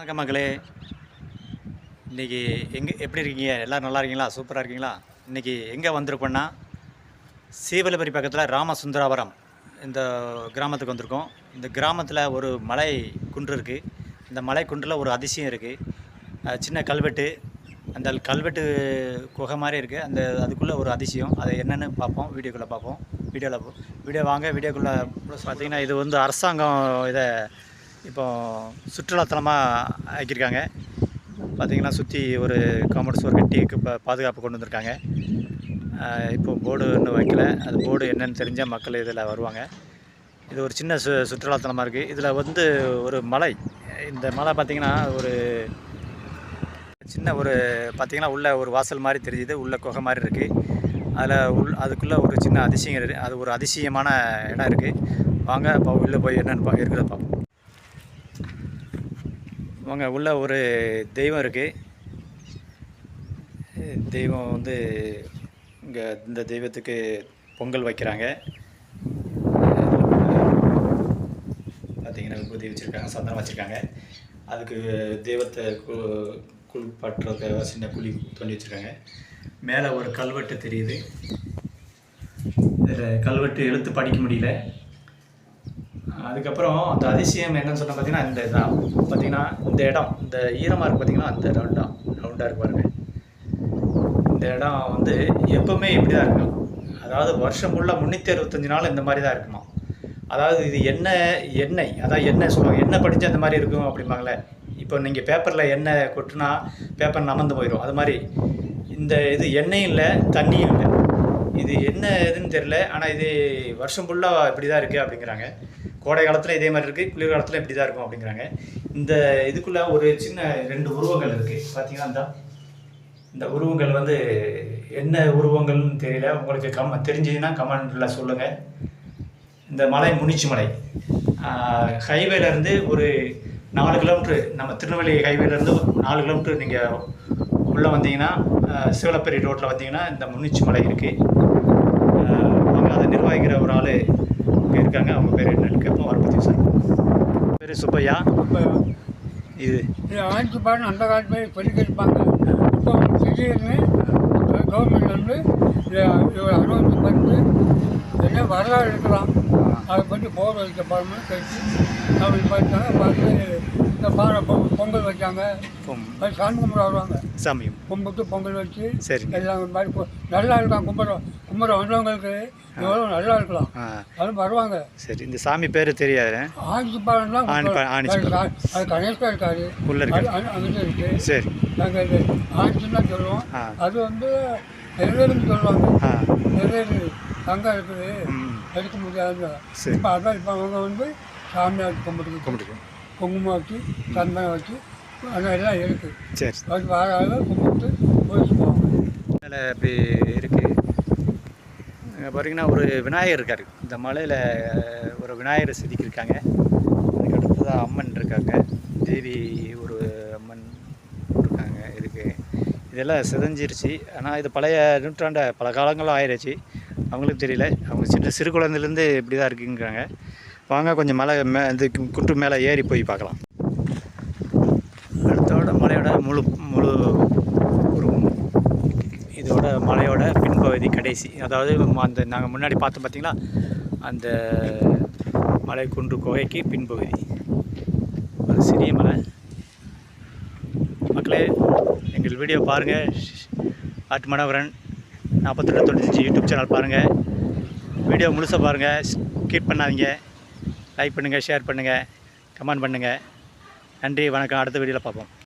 வணக்கம் மக்களே. இன்றைக்கி எங்கே எப்படி இருக்கீங்க? எல்லோரும் நல்லா இருக்கீங்களா? சூப்பராக இருக்கீங்களா? இன்றைக்கி எங்கே வந்திருக்கோன்னா சீவலபரி பக்கத்தில் ராமசுந்தராபுரம் இந்த கிராமத்துக்கு வந்திருக்கோம். இந்த கிராமத்தில் ஒரு மலை குன்று இருக்குது இந்த மலை குன்றில் ஒரு அதிசயம் இருக்குது சின்ன கல்வெட்டு. அந்த கல்வெட்டு குகை மாதிரி இருக்குது அந்த அதுக்குள்ளே ஒரு அதிசயம். அதை என்னென்னு பார்ப்போம். வீடியோக்குள்ளே பார்ப்போம். வீடியோவில் வீடியோ வாங்க. வீடியோக்குள்ளே பார்த்தீங்கன்னா இது வந்து அரசாங்கம் இதை இப்போ சுற்றுலாத்தலமாக ஆக்கியிருக்காங்க. பார்த்திங்கன்னா சுற்றி ஒரு காம்பவுண்ட் சுவர் கட்டி இப்போ பாதுகாப்பு கொண்டு வந்திருக்காங்க. இப்போ போர்டு இன்னும் வைக்கல. அது போர்டு என்னென்னு தெரிஞ்சால் மக்கள் இதில் வருவாங்க. இது ஒரு சின்ன சு சுற்றுலாத்தலமாக இருக்குது இதில் வந்து ஒரு மலை. இந்த மலை பார்த்திங்கன்னா ஒரு சின்ன ஒரு பார்த்திங்கன்னா உள்ளே ஒரு வாசல் மாதிரி தெரியுது. உள்ளே குகை மாதிரி இருக்குது அதில் உள் அதுக்குள்ளே ஒரு சின்ன அதிசயம் இருக்குது அது ஒரு அதிசயமான இடம் இருக்குது வாங்க இப்போ உள்ளே போய் என்னென்னு பா இருக்கிறத பார்ப்போம் வாங்க உள்ள ஒரு தெய்வம் இருக்குது தெய்வம் வந்து இங்கே இந்த தெய்வத்துக்கு பொங்கல் வைக்கிறாங்க. பார்த்தீங்கன்னா விபூதி வச்சுருக்காங்க சந்தனம் வச்சுருக்காங்க. அதுக்கு தெய்வத்தை கு குளிப்பாட்டுறதுக்கு சின்ன குழி தோண்டி வச்சுருக்காங்க. மேலே ஒரு கல்வெட்டு தெரியுது. இதில் கல்வெட்டு எழுத்து படிக்க முடியல. அதுக்கப்புறம் அந்த அதிசயம் என்னன்னு சொன்னால் பார்த்தீங்கன்னா இந்த இதான் பார்த்தீங்கன்னா இந்த இடம் இந்த ஈரமாக இருக்குது பார்த்தீங்கன்னா அந்த ரவுண்டாக ரவுண்டாக இருக்கு பாருங்க. இந்த இடம் வந்து எப்பவுமே இப்படி தான் இருக்கும் அதாவது வருஷம் ஃபுல்லாக முந்நூற்றி அறுபத்தஞ்சு நாள் இந்த மாதிரி தான் இருக்குமா அதாவது இது என்ன எண்ணெய்? அதான் எண்ணெய் சொல்லுவாங்க? எண்ணெய் படித்து அந்த மாதிரி இருக்கும் அப்படிம்பாங்களே இப்போ நீங்கள் பேப்பரில் எண்ணெய் கொட்டினா பேப்பர் நமந்து போயிடும் அது மாதிரி இந்த இது எண்ணெயும் இல்லை தண்ணியும் இல்லை. இது என்ன இதுன்னு தெரில ஆனால் இது வருஷம் ஃபுல்லாக இப்படி தான் இருக்குது அப்படிங்கிறாங்க. கோடை காலத்தில் இதே மாதிரி இருக்குது குளிர் காலத்தில் இப்படி தான் இருக்கும் அப்படிங்கிறாங்க. இந்த இதுக்குள்ளே ஒரு சின்ன ரெண்டு உருவங்கள் இருக்குது பார்த்தீங்கன்னா இந்த உருவங்கள் வந்து என்ன உருவங்கள்னு தெரியல. உங்களுக்கு கம் தெரிஞ்சதுன்னா கமெண்டில் சொல்லுங்கள் இந்த மலை முனிச்சி மலை. ஹைவேலேருந்து ஒரு நாலு கிலோமீட்ரு நம்ம திருநெல்வேலி ஹைவேலேருந்து நாலு கிலோமீட்ரு நீங்கள் உள்ளே வந்தீங்கன்னா சிவலப்பேரி ரோட்டில் வந்தீங்கன்னா இந்த முனிச்சி மலை இருக்குது அங்கே அதை நிர்வகிக்கிற ஒரு ஆள் இங்கே இருக்காங்க அவங்க பேர் என்னன்னு கேட்போம் அவரை பற்றி சார் பேர் சுப்பையா? இது. இது ஆட்சி பாடம் அந்த காலத்துல சொல்லிக்கிட்டு இருப்பாங்க இப்போ திடீர்னு கவர்மெண்ட் வந்து அனுமதி பண்ணி என்ன வரலாறு இருக்கலாம் அதை பற்றி போர் வைக்க பாருன்னு கழிச்சு அப்படி பார்த்தாங்க பார்த்து இந்த பானை பொ- பொங்கல் வச்சாங்க சாமி கும்பிட வருவாங்க. சாமியும். கும்பிட்டு பொங்கல் வச்சு சரிங்க. எல்லாம் மாதிரி நல்லா இருக்கான் கும்பிட கும்பிட வந்தவங்களுக்கு எவ்வளோ நல்லா இருக்கலாம். அதுவும் வருவாங்க. சரி இந்த சாமி பேர் தெரியாது. ஆட்சி பாடம் தான். அது கணேஷ்கா இருக்காரு. உள்ள இருக்கு அங்கே இருக்கு. சரி. நாங்கள் தான் சொல்லுவோம். அது வந்து நிறைவேறுன்னு சொல்லுவாங்க. நிறைவேறு தங்கம் இருக்குது. எடுக்க முடியாது சரி. இப்போ அதான் இப்போ அவங்க வந்து சாமியார் கும்பிட்டு கும்பிட்டுக்கோ குங்குமம் வச்சு சந்தனம் வச்சு அதெல்லாம் எல்லாம் இருக்குது சரி. அது வார ஆள் கும்பிட்டு போயிட்டு போவாங்க. மேலே இப்படி இருக்குது அங்கே பார்த்தீங்கன்னா ஒரு விநாயகர் இருக்கார். இந்த மலையில் ஒரு விநாயகர் செதுக்கியிருக்காங்க. அதுக்கு அடுத்ததாக அம்மன் இருக்காங்க. தேவி ஒரு அம்மன் இருக்காங்க. இருக்கு இதெல்லாம் சிதைஞ்சிருச்சு. ஆனால் இது பழைய நூற்றாண்ட பல காலங்களும் ஆயிடுச்சு. அவங்களுக்கு தெரியல. அவங்க சின்ன சிறு குழந்தைலேருந்து இப்படி தான் இருக்குங்கிறாங்க. வாங்க கொஞ்சம் மலை மே இது குன்று மேலே ஏறி போய் பார்க்கலாம். அடுத்தோட மலையோட முழு முழு உருவம். இதோட மலையோட பின்பகுதி கடைசி. அதாவது அந்த நாங்கள் முன்னாடி பார்த்தோம் பார்த்தீங்கன்னா அந்த மலை குன்று குகைக்கு பின்பகுதி. ஒரு சிறிய மலை. மக்களே எங்கள் வீடியோ பாருங்கள் ஆட்டு மனோகரன் நாற்பத்தெட்டு தொண்ணூத்தஞ்சு யூடியூப் சேனல் பாருங்கள் வீடியோ முழுசாக பாருங்கள் ஸ்கிப் பண்ணாதீங்க. லைக் பண்ணுங்கள் ஷேர் பண்ணுங்கள் கமெண்ட் பண்ணுங்கள் நன்றி வணக்கம். அடுத்த வீடியோவில் பார்ப்போம்.